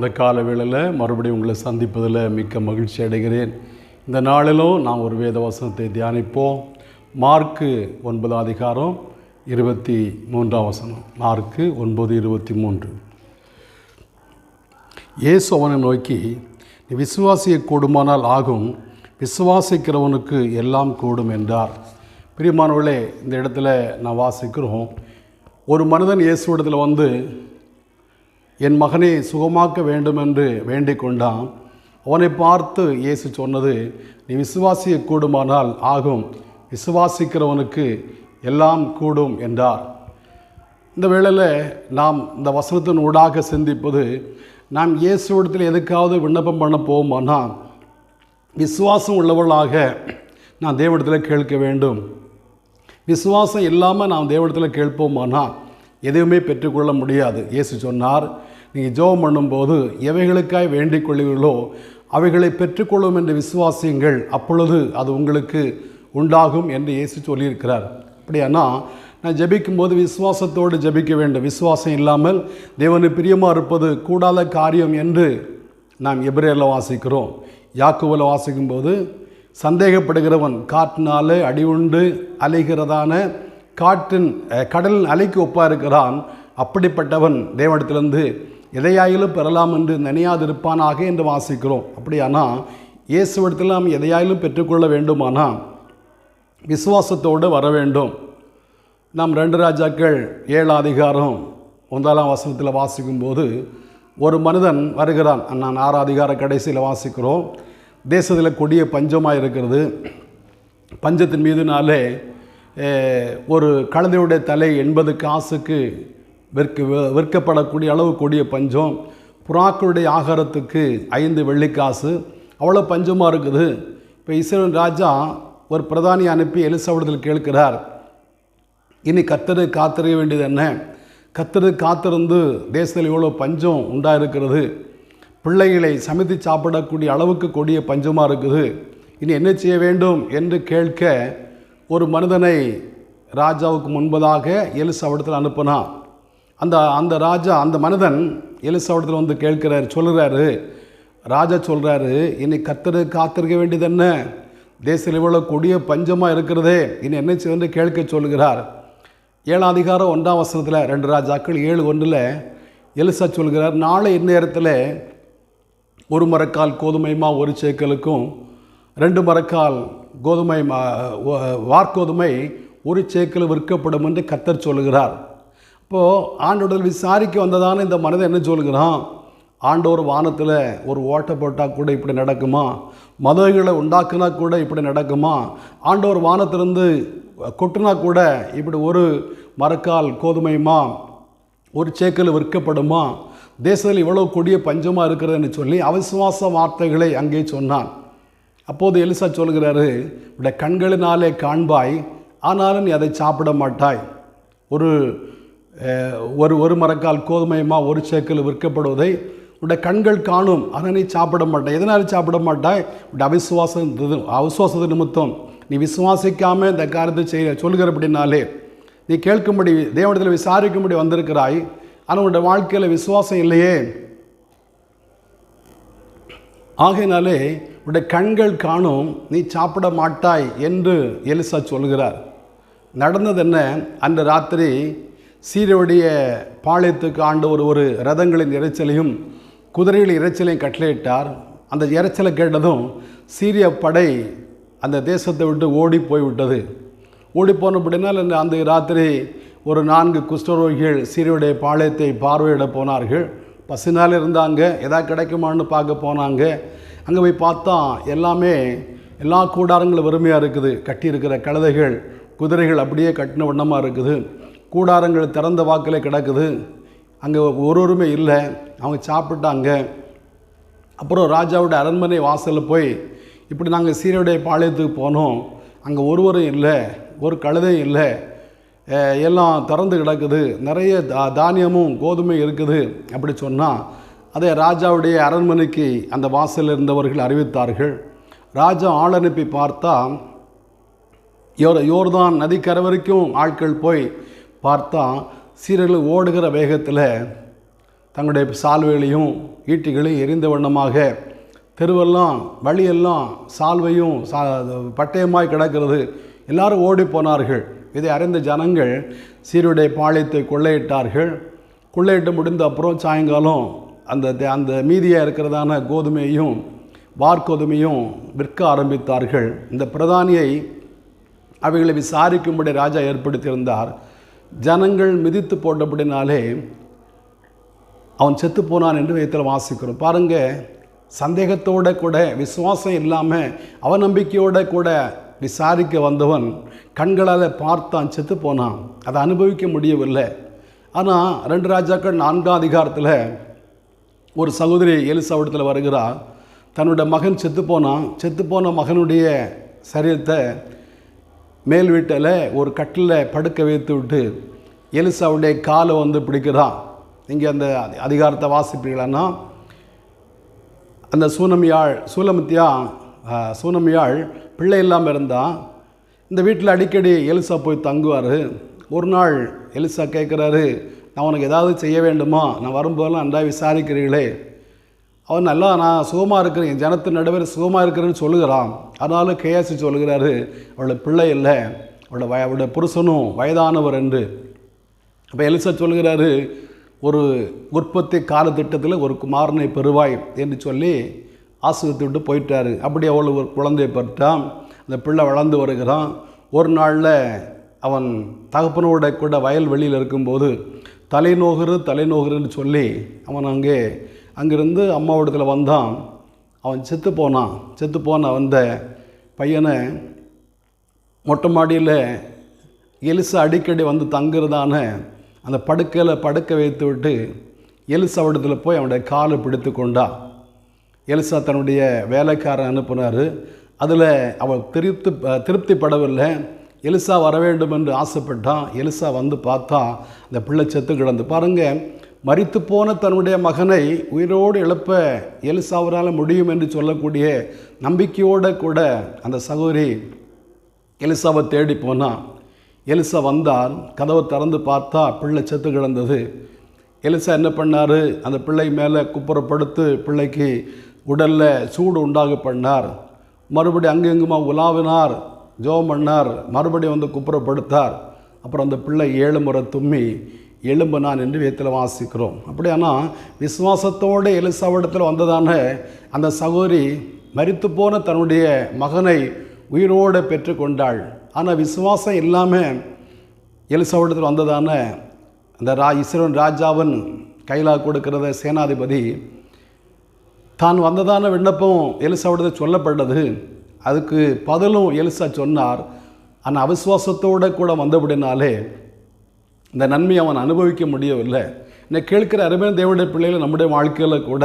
இந்த கால வேளையில் மறுபடியும் உங்களை சந்திப்பதில் மிக்க மகிழ்ச்சி அடைகிறேன். இந்த நாளிலும் நாம் ஒரு வேத வசனத்தை தியானிப்போம். மார்க்கு ஒன்பதாம் அதிகாரம் இருபத்தி மூன்றாம் வசனம். மார்க்கு ஒன்பது இருபத்தி மூன்று. இயேசு அவனை நோக்கி நீ விசுவாசிய கூடுமானால் ஆகும். விசுவாசிக்கிறவனுக்கு எல்லாம் கூடும் என்றார். பிரியமானவர்களே இந்த இடத்துல நான் வாசிக்கிறோம். ஒரு மனிதன் இயேசுவிடத்தில் வந்து என் மகனை சுகமாக்க வேண்டும் என்று வேண்டிக் கொண்டான் அவனை பார்த்து இயேசு சொன்னது நீ விசுவாசிய கூடுமானால் ஆகும். விசுவாசிக்கிறவனுக்கு எல்லாம் கூடும் என்றார். இந்த வேளையில் நாம் இந்த வசனத்தின் ஊடாக சிந்திப்பது நாம் இயேசுவிடத்தில் எதுக்காவது விண்ணப்பம் பண்ண போவோமானால் விசுவாசம் உள்ளவர்களாக நான் தேவடத்தில் கேட்க வேண்டும். விசுவாசம் இல்லாமல் நாம் தேவடத்தில் கேட்போமானா எதையுமே பெற்றுக்கொள்ள முடியாது. இயேசு சொன்னார் நீங்கள் ஜோபம் பண்ணும்போது எவைகளுக்காய் வேண்டிக் கொள்கிறீர்களோ அவைகளை பெற்றுக்கொள்ளும் என்று விசுவாசியுங்கள். அப்பொழுது அது உங்களுக்கு உண்டாகும் என்று இயேசு சொல்லியிருக்கிறார். அப்படியானா நான் ஜெபிக்கும்போது விசுவாசத்தோடு ஜெபிக்க வேண்டும். விசுவாசம் இல்லாமல் தேவனு பிரியமாக இருப்பது கூடாத காரியம் என்று நாம் எபிரேரில் வாசிக்கிறோம். யாக்குவில் வாசிக்கும்போது சந்தேகப்படுகிறவன் காற்றினாலே அடிவுண்டு அலைகிறதான காற்றின் கடலின் அலைக்கு ஒப்பாக இருக்கிறான். அப்படிப்பட்டவன் தேவனிடத்திலிருந்து எதையாயிலும் பெறலாம் என்று நினையாதிருப்பானாக என்று வாசிக்கிறோம். அப்படியானால் இயேசுவிடத்தில் நாம் எதையாயிலும் பெற்றுக்கொள்ள வேண்டுமானால் விசுவாசத்தோடு வர வேண்டும். நாம் ரெண்டு ராஜாக்கள் ஏழு அதிகாரம் ஒன்றாலாம் வசனத்தில் வாசிக்கும்போது ஒரு மனிதன் வருகிறான். நான் ஆறு அதிகார கடைசியில் வாசிக்கிறோம். தேசத்தில் கொடிய பஞ்சமாக இருக்கிறது. பஞ்சத்தின் மீதுனாலே ஒரு கழுதையுடைய தலை எண்பது காசுக்கு விற்க விற்கப்படக்கூடிய அளவு கூடிய பஞ்சம். புறாக்களுடைய ஆகாரத்துக்கு ஐந்து வெள்ளிக்காசு. அவ்வளோ பஞ்சமாக இருக்குது. இப்போ இஸ்ரேல் ராஜா ஒரு பிரதானி அனுப்பி எலிசவடத்தில் கேட்கிறார். இனி கத்தரு காத்திருக்க வேண்டியது என்ன? கத்தரு காத்திருந்து தேசத்தில் இவ்வளோ பஞ்சம் உண்டாயிருக்கிறது. பிள்ளைகளை சமைத்து சாப்பிடக்கூடிய அளவுக்கு கொடிய பஞ்சமாக இருக்குது. இனி என்ன செய்ய வேண்டும் என்று கேட்க ஒரு மனிதனை ராஜாவுக்கு முன்பதாக எலிசாவிடத்தில் அனுப்பினான். அந்த அந்த ராஜா அந்த மனிதன் எலிசாவிடத்தில் வந்து கேட்கிறார் சொல்கிறாரு ராஜா சொல்கிறாரு இனி கத்தரு காத்திருக்க வேண்டியது என்ன? தேசத்தில் இவ்வளோ கொடிய பஞ்சமாக இருக்கிறதே. இனி என்ன செய்வது கேட்க சொல்கிறார். ஏழாம் அதிகாரம் ஒன்றாம் வசனத்தில் ரெண்டு ராஜாக்கள் ஏழு ஒன்றில் எலிசா சொல்கிறார் நாளை இந்நேரத்தில் ஒரு மரக்கால் கோதுமைமா ஒரு சேக்கலுக்கும் ரெண்டு மரக்கால் கோதுமை மா வ- வார்கோதுமை ஒரு சேக்கல் விற்கப்படும் என்று கத்தர் சொல்லுகிறார் இப்போது ஆண்டோடல் விசாரிக்க வந்ததான இந்த மனிதன் என்ன சொல்கிறான்? ஆண்டோர் வானத்தில் ஒரு ஓட்டை போட்டால் கூட இப்படி நடக்குமா? மதங்களை உண்டாக்குனா கூட இப்படி நடக்குமா? ஆண்டோர் வானத்திலிருந்து கொட்டுனா கூட இப்படி ஒரு மரக்கால் கோதுமையுமா? ஒரு சேக்கல் விற்கப்படுமா? தேசத்தில் இவ்வளோ கொடிய பஞ்சமாக இருக்கிறதுன்னு சொல்லி அவிசுவாச வார்த்தைகளை அங்கே சொன்னான். அப்போது எலிசா சொல்கிறாரு உடைய கண்களினாலே காண்பாய் ஆனாலும் நீ அதை சாப்பிட மாட்டாய். ஒரு ஒரு ஒரு மரக்கால் கோதுமையமாக ஒரு சேக்கில் விற்கப்படுவதை உடைய கண்கள் காணும். ஆனால் நீ சாப்பிட மாட்டாய். எதனால் சாப்பிட மாட்டாய்? உடைய அவிசுவாசம் அவிசுவாசத்து நிமித்தம். நீ விசுவாசிக்காமல் இந்த காரியத்தை செய்ய சொல்கிறபடினாலே நீ கேட்கும்படி தேவனத்தில் விசாரிக்கும்படி வந்திருக்கிறாய். ஆனால் உன்னுடைய வாழ்க்கையில் விசுவாசம் இல்லையே. ஆகையினாலே உடைய கண்கள் காணும் நீ சாப்பிட மாட்டாய் என்று எலிசா சொல்கிறார். நடந்தது என்ன? அன்று ராத்திரி சீரோடைய பாளையத்துக்கு ஆண்டவர் ஒரு ரதங்களின் இறைச்சலையும் குதிரைகளின் இறைச்சலையும் கட்டளையிட்டார். அந்த இறைச்சலை கேட்டதும் சீரிய படை அந்த தேசத்தை விட்டு ஓடி போய்விட்டது. ஓடி போன அப்படின்னால் அந்த ராத்திரி ஒரு நான்கு குஷ்டரோகிகள் சீரியுடைய பாளையத்தை பார்வையிட போனார்கள். பசினால் இருந்தாங்க எதா கிடைக்குமான்னு பார்க்க போனாங்க. அங்கே போய் பார்த்தா எல்லாமே எல்லா கூடாரங்களும் வெறுமையாக இருக்குது. கட்டியிருக்கிற கழுதைகள் குதிரைகள் அப்படியே கட்டின வண்ணமாக இருக்குது. கூடாரங்கள் திறந்த வாக்கில் கிடக்குது. அங்கே ஒருவருமே இல்லை. அவங்க சாப்பிட்டாங்க. அப்புறம் ராஜாவோட அரண்மனை வாசலில் போய் இப்படி நாங்கள் சீரையுடைய பாளையத்துக்கு போனோம். அங்கே ஒருவரும் இல்லை. ஒரு கழுதையும் இல்லை. எல்லாம் திறந்து கிடக்குது. நிறைய தா தானியமும் கோதுமை இருக்குது. அப்படி சொன்னால் அதை ராஜாவுடைய அரண்மனைக்கு அந்த வாசலில் இருந்தவர்கள் அறிவித்தார்கள். ராஜா ஆள் அனுப்பி பார்த்தா யோர் யோர்தான் நதிக்கரை வரைக்கும் ஆட்கள் போய் பார்த்தா சீரர்கள் ஓடுகிற வேகத்தில் தங்களுடைய சால்வைகளையும் ஈட்டிகளையும் எரிந்த வண்ணமாக தெருவெல்லாம் வழியெல்லாம் சால்வையும் சா பட்டயமாய் கிடக்கிறது. எல்லாரும் ஓடி போனார்கள். இதை அறிந்த ஜனங்கள் சீருடைய பாளையத்தை கொள்ளையிட்டார்கள். கொள்ளையிட்டு முடிந்த அப்புறம் சாயங்காலம் அந்த தே- அந்த மீதியாக இருக்கிறதான கோதுமையும் வார்கோதுமையும் விற்க ஆரம்பித்தார்கள். இந்த பிரதானியை அவைகளை விசாரிக்கும்படி ராஜா ஏற்படுத்தியிருந்தார். ஜனங்கள் மிதித்து போட்டபடினாலே அவன் செத்து போனான் என்று வேதத்தில் வாசிக்கிறோம். பாருங்க சந்தேகத்தோட கூட விசுவாசம் இல்லாமல் அவநம்பிக்கையோட கூட விசாரிக்க வந்தவன் கண்களால் பார்த்தான் செத்து போனான். அதை அனுபவிக்க முடியவில்லை. ஆனால் ரெண்டு ராஜாக்கள் நான்காம் அதிகாரத்தில் ஒரு சகோதரி எலிசாவிடத்தில் வருகிறார் தன்னுடைய மகன் செத்து போனான். செத்து போன மகனுடைய சரீரத்தை மேல் வீட்டில் ஒரு கட்டில் படுக்க வைத்து விட்டு எலிசாவுடைய காலை வந்து பிடிக்கிறான் இங்கே அந்த அதி- அதிகாரத்தை வாசிப்பீர்களான்னா அந்த சூனமியாள் சூலமித்தியா சூனமியாள் பிள்ளை இல்லாமல் இருந்தான் இந்த வீட்டில் அடிக்கடி எலிசா போய் தங்குவார். ஒரு நாள் எலிசா கேட்குறாரு நான் உனக்கு ஏதாவது செய்ய வேண்டுமா? நான் வரும்போதெல்லாம் நல்லா விசாரிக்கிறீர்களே. அவன் நல்லா நான் சுகமாக இருக்கிறேன். என் ஜனத்தின் நடுவர் சுகமாக இருக்கிறேன்னு சொல்லுகிறான். ஆனாலும் கேஎஸ்சி சொல்லுகிறாரு அவளோட பிள்ளை இல்லை. அவளோட வய அவளோட புருஷனும் வயதானவர் என்று. அப்போ எலிசா சொல்கிறாரு ஒரு உற்பத்தி காலத்திட்டத்தில் ஒரு குமாரனை பெறுவாய் என்று சொல்லி ஆசிரியத்தை விட்டு போயிட்டாரு. அப்படி அவள் ஒரு குழந்தை பெற்றான். அந்த பிள்ளை வளர்ந்து வருகிறான். ஒரு நாளில் அவன் தகப்பனோட கூட வயல் வெளியில் இருக்கும்போது தலைநோகுறு தலைநோகுறுன்னு சொல்லி அவன் அங்கே அங்கிருந்து இடத்துல வந்தான். அவன் செத்து போனான். செத்து போன வந்த பையனை மொட்டை மாடியில் எலிசா அடிக்கடி வந்து தங்குறதான அந்த படுக்கையில் படுக்க வைத்து விட்டு எலிசாவிடத்தில் போய் அவனுடைய காலை பிடித்து கொண்டா. எலிசா தன்னுடைய வேலைக்காரன் அனுப்புனார். அதில் அவள் திருப்தி திருப்திப்படவில்லை. எலிசா வர வேண்டும் என்று ஆசைப்பட்டான். எலிசா வந்து பார்த்தா அந்த பிள்ளை செத்து கிடந்து. பாருங்கள் மறித்து போன தன்னுடைய மகனை உயிரோடு எழுப்ப எலிசாவரால் முடியும் என்று சொல்லக்கூடிய நம்பிக்கையோடு கூட அந்த சகோதரி எலிசாவை தேடி போனான் எலிசா வந்தால் கதவை திறந்து பார்த்தா பிள்ளை செத்து கிடந்தது. எலிசா என்ன பண்ணார்? அந்த பிள்ளை மேலே குப்புறப்படுத்து பிள்ளைக்கு உடலில் சூடு உண்டாக பண்ணார். மறுபடி அங்கெங்குமா உலாவினார் ஜோம் பண்ணார் மறுபடியும் வந்து குப்புறப்படுத்தார். அப்புறம் அந்த பிள்ளை ஏழு முறை தும்மி எழும்புனான் என்று வேத்தில் வாசிக்கிறோம். அப்படியானா விசுவாசத்தோடு எலிசாவிடத்தில் வந்ததான அந்த சகோதரி மறித்து போன தன்னுடைய மகனை உயிரோடு பெற்றுக்கொண்டாள். ஆனால் விசுவாசம் இல்லாமல் எலிசாவிடத்தில் வந்ததான அந்த ரா இஸ்ரேல் ராஜாவின் கையிலா கொடுக்கிறத சேனாதிபதி தான் வந்ததான விண்ணப்பம் எலிசாவிடத்தில் சொல்லப்பட்டது. அதுக்கு பதிலும் எலிசா சொன்னார். ஆனால் அவிசுவாசத்தோடு கூட வந்தபடினாலே இந்த நன்மையை அவன் அனுபவிக்க முடியவில்லை. இன்னைக்கு கேட்கிற அருமையான தேவனுடைய பிள்ளைகள் நம்முடைய வாழ்க்கையில் கூட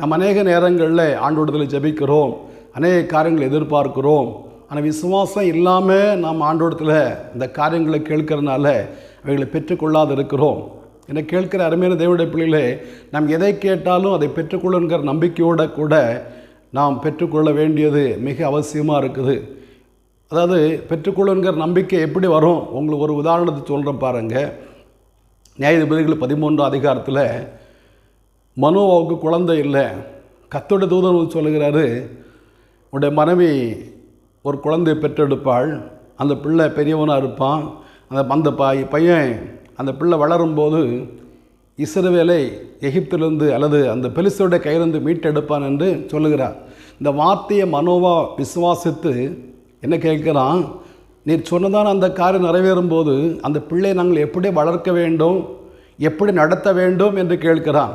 நம்ம அநேக நேரங்களில் ஆண்டோடத்தில் ஜெபிக்கிறோம். அநேக காரியங்கள் எதிர்பார்க்கிறோம். ஆனால் விசுவாசம் இல்லாமல் நாம் ஆண்டோடத்தில் இந்த காரியங்களை கேட்கறனால அவைகளை பெற்றுக்கொள்ளாது இருக்கிறோம். என்னை கேட்கிற அருமையான தேவனுடைய பிள்ளைகளே நாம் எதை கேட்டாலும் அதை பெற்றுக்கொள்ளுங்கிற நம்பிக்கையோடு கூட நாம் பெற்றுக்கொள்ள வேண்டியது மிக அவசியமாக இருக்குது. அதாவது பெற்றுக்கொள்ளுங்கிற நம்பிக்கை எப்படி வரும்? உங்களுக்கு ஒரு உதாரணத்தை சொல்கிறேன் பாருங்கள் நியாயாதிபதிகள் பதிமூன்று அதிகாரத்தில் மனோவாவுக்கு குழந்தை இல்லை. கத்தோட தூதன் சொல்லுகிறாரு உன்னுடைய மனைவி ஒரு குழந்தை பெற்றெடுப்பாள். அந்த பிள்ளை பெரியவனாக இருப்பான். அந்த அந்த பை பையன் அந்த பிள்ளை வளரும்போது இஸ்ரவேலை எகிப்திலிருந்து அல்லது அந்த பெலிஸ்தருடைய கையிலிருந்து மீட்டெடுப்பான் என்று சொல்லுகிறார். இந்த வார்த்தையை மனோவா விசுவாசித்து என்ன கேட்குறான்? நீர் சொன்னதான அந்த காரியம் நிறைவேறும் போது அந்த பிள்ளை நாங்கள் எப்படி வளர்க்க வேண்டும் எப்படி நடத்த வேண்டும் என்று கேட்கிறான்.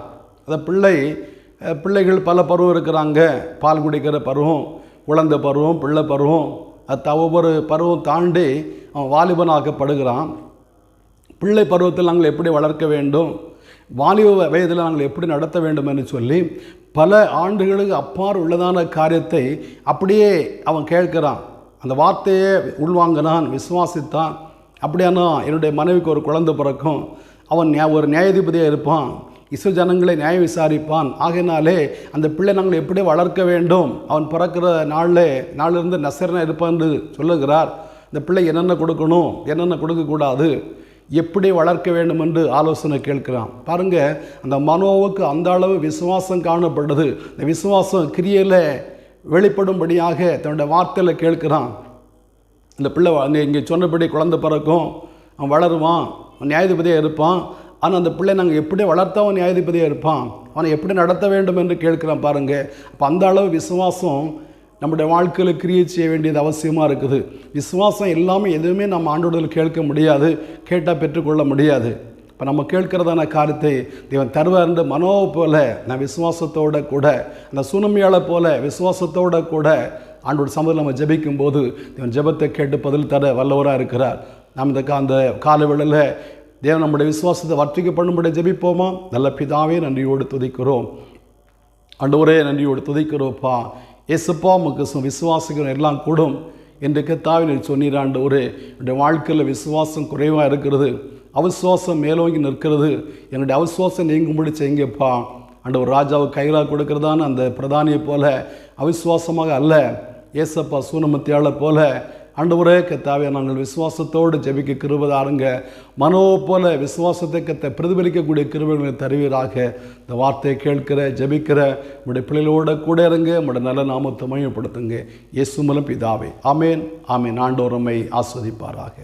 அந்த பிள்ளை பிள்ளைகள் பல பருவம் இருக்கிறாங்க. பால் குடிக்கிற பருவம் குழந்தை பருவம் பிள்ளை பருவம் அது ஒவ்வொரு பருவம் தாண்டி அவன் வாலிபனாக்கப்படுகிறான். பிள்ளை பருவத்தில் நாங்கள் எப்படி வளர்க்க வேண்டும் வாலிப வயதில் நாங்கள் எப்படி நடத்த வேண்டும் என்று சொல்லி பல ஆண்டுகளுக்கு அப்பாறு உள்ளதான காரியத்தை அப்படியே அவன் கேட்கிறான். அந்த வார்த்தையே உள்வாங்கினான் விசுவாசித்தான். அப்படியானா என்னுடைய மனைவிக்கு ஒரு குழந்தை பிறக்கும். அவன் நியா- ஒரு நியாயாதிபதியாக இருப்பான். இசு ஜனங்களை நியாயம் விசாரிப்பான். ஆகையினாலே அந்த பிள்ளை நாங்கள் எப்படி வளர்க்க வேண்டும்? அவன் பிறக்கிற நாளில் நாளிலிருந்து நசரனாக இருப்பான் என்று சொல்லுகிறார். இந்த பிள்ளை என்னென்ன கொடுக்கணும்? என்னென்ன கொடுக்கக்கூடாது? எப்படி வளர்க்க வேண்டும் என்று ஆலோசனை கேட்கிறான். பாருங்க அந்த மனோவுக்கு அந்த அளவு விசுவாசம் காணப்படுது. இந்த விசுவாசம் கிரியையில் வெளிப்படும்படியாக தன்னுடைய வார்த்தையில் கேட்கிறான். இந்த பிள்ளை இங்கே சொன்னபடி குழந்தை பிறக்கும் அவன் வளருவான் அவன் நியாயாதிபதியாக இருப்பான். ஆனால் அந்த பிள்ளை நாங்கள் எப்படி வளர்த்தா அவன் நியாயாதிபதியாக இருப்பான்? அவனை எப்படி நடத்த வேண்டும் என்று கேட்கிறான் பாருங்கள் அப்போ அந்த அளவு விசுவாசம் நம்முடைய வாழ்க்கையில் கிரியை செய்ய வேண்டியது அவசியமாக இருக்குது. விசுவாசம் இல்லாமல் எதுவுமே நம்ம ஆண்டோடத்தில் கேட்க முடியாது கேட்டால் பெற்றுக்கொள்ள முடியாது. இப்போ நம்ம கேட்கிறதான காரியத்தை தேவன் தருவார் மனோ மனோவை போல நான் விசுவாசத்தோட கூட அந்த சுனமியாளை போல விசுவாசத்தோட கூட ஆண்டோட சமூகத்தில் நம்ம ஜபிக்கும் போது தேவன் ஜெபத்தை கேட்டு பதில் தர வல்லவராக இருக்கிறார். நாம் இந்த கா- அந்த காலவேளையில் தேவன் நம்முடைய விசுவாசத்தை வர்த்திக்க பண்ணும்படி ஜெபிப்போமா? நல்ல பிதாவே நன்றியோடு துதிக்கிறோம். ஆண்டவரே நன்றியோடு துதிக்கிறோப்பா. ஏசப்பா உமக்கு விசுவாசிக்கிற எல்லாம் கூடும். என்று கத்தாவி நீர் ஒரு ஆண்டவரே என்னுடைய வாழ்க்கையில் விசுவாசம் குறைவாக இருக்கிறது. அவிசுவாசம் மேலோங்கி நிற்கிறது. என்னுடைய அவிசுவாசம் நீங்கும்படி செய்யுங்கப்பா ஒரு ராஜாவுக்கு கைகளாக கொடுக்கறதான அந்த பிரதானியை போல அவிசுவாசமாக அல்ல. ஏசப்பா சூனமத்தியால போல ஆண்டவரே கத்தாவே நாங்கள் விசுவாசத்தோடு ஜெபிக்க கிருபதாருங்க மனோ போல விசுவாசத்தை கத்தை பிரதிபலிக்கக்கூடிய கிருபைகளை தருவீராக. இந்த வார்த்தையை கேட்கிற ஜெபிக்கிற உடைய பிள்ளைகளோட கூட இருங்க உடைய நல்ல நாமத்தை மையப்படுத்துங்க இயேசு மூலம் பிதாவே. ஆமேன் ஆமேன். ஆண்டோரமை ஆஸ்வதிப்பாராக.